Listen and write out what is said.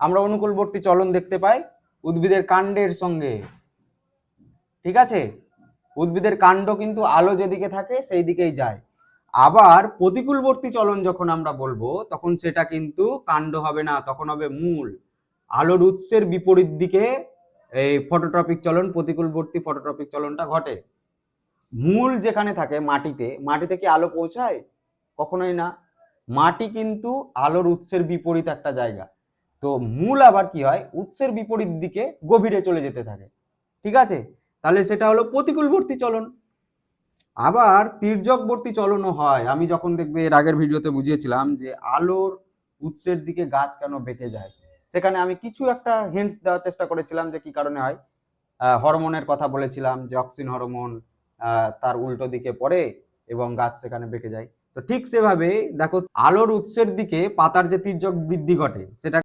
আমরা অনুকূলবর্তী চলন দেখতে পাই উদ্ভিদের কাণ্ডের সঙ্গে। ঠিক আছে? উদ্ভিদের কাণ্ড কিন্তু আলো যেদিকে থাকে সেই দিকেই যায়। আবার প্রতিকূলবর্তী চলন যখন আমরা বলব, তখন সেটা কিন্তু কাণ্ড হবে না, তখন হবে মূল। আলোর উৎসের বিপরীত দিকে এই ফটোট্রপিক চলন, প্রতিকূলবর্তী ফটোট্রপিক চলনটা ঘটে। মূল যেখানে থাকে মাটিতে মাটিতে কি আলো পৌঁছায়? কখনোই না। মাটি কিন্তু আলোর উৎসের বিপরীত একটা জায়গা। তো মূল আবার কি হয়? উৎসের বিপরীত দিকে গভীরে চলে যেতে থাকে। ঠিক আছে? তাহলে সেটা হলো প্রতিকূলবর্তী চলন। আবার তির্যকবর্তী চলনও হয়। আমি যখন দেখবে এর আগের ভিডিওতে বুঝিয়েছিলাম যে আলোর উৎসের দিকে গাছ কেন বেঁকে যায়? সেখানে আমি কিছু একটা হিন্টস দেওয়ার চেষ্টা করেছিলাম যে কি কারণে হয়। হরমোনের কথা বলেছিলাম যে অক্সিন হরমোন তার উল্টো দিকে পড়ে এবং গাছ সেখানে বেঁকে যায়। তো ঠিক সেভাবে দেখো, আলোর উৎসের দিকে পাতার যে তির্যক বৃদ্ধি ঘটে, সেটা